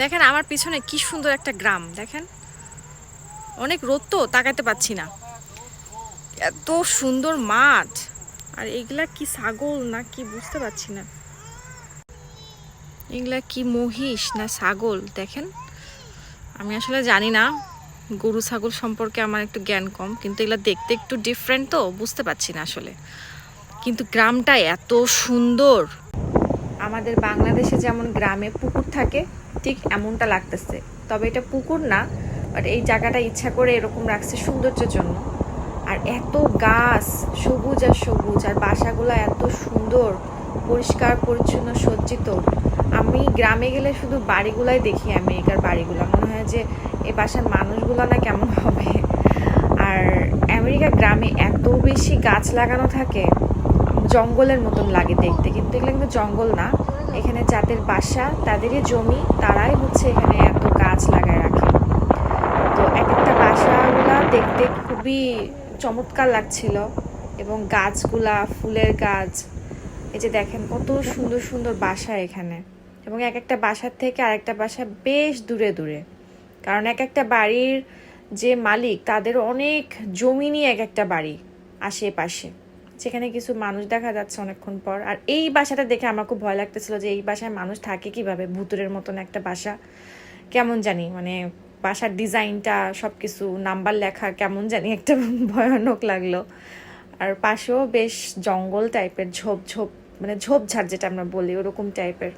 দেখেন আমার পিছনে কি সুন্দর একটা গ্রাম, দেখেন। অনেক রোদ তো তাকাতে পাচ্ছি না। এত সুন্দর মাঠ। আর এগুলা কি ছাগল না কি বুঝতে পারছি না। এগুলা কি মহিষ না ছাগল, দেখেন। আমি আসলে জানি না, গরু ছাগল সম্পর্কে আমার একটু জ্ঞান কম, কিন্তু এগুলা দেখতে একটু ডিফারেন্ট তো, বুঝতে পারছি না আসলে। কিন্তু গ্রামটা এত সুন্দর। আমাদের বাংলাদেশে যেমন গ্রামে পুকুর থাকে ঠিক এমনটা লাগতেছে। তবে এটা পুকুর না বাট এই জায়গাটা ইচ্ছা করে এরকম রাখছে সৌন্দর্যের জন্য। আর এত গাছ, সবুজ আর সবুজ, আর বাসাগুলো এত সুন্দর, পরিষ্কার, পরিচ্ছন্ন, সজ্জিত। আমি গ্রামে গেলে শুধু বাড়িগুলাই দেখি আমেরিকার বাড়িগুলো। মনে হয় যে এই বাসার মানুষগুলো না কেমন হবে। আর আমেরিকা গ্রামে এত বেশি গাছ লাগানো থাকে, জঙ্গলের মতন লাগে দেখতে। কিন্তু এগুলো কিন্তু জঙ্গল না। এখানে যাদের বাসা, তাদেরই জমি, তারাই হচ্ছে এখানে এত গাছ লাগায় রাখে। তো এক একটা বাসাগুলা দেখতে খুবই চমৎকার লাগছিল এবং গাছগুলা, ফুলের গাছ, এই যে দেখেন কত সুন্দর সুন্দর বাসা এখানে। এবং এক একটা বাসার থেকে আরেকটা বাসা বেশ দূরে দূরে। কারণ এক একটা বাড়ির যে মালিক, তাদের অনেক জমি নিয়ে এক একটা বাড়ি আশেপাশে। সেখানে কিছু মানুষ দেখা যাচ্ছে অনেকক্ষণ পর। আর এই বাসাটা দেখে আমার খুব ভয় লাগতেছিল যে এই বাসায় মানুষ থাকে কীভাবে? ভুতুরের মতন একটা বাসা। কেমন জানি? মানে বাসার ডিজাইনটা সব কিছু নাম্বার লেখা, কেমন জানি একটা ভয়ানক লাগল। আর পাশেও বেশ জঙ্গল টাইপের ঝোপ ঝোপ মানে ঝোপঝাড় যেটা আমরা বলি, ওরকম টাইপের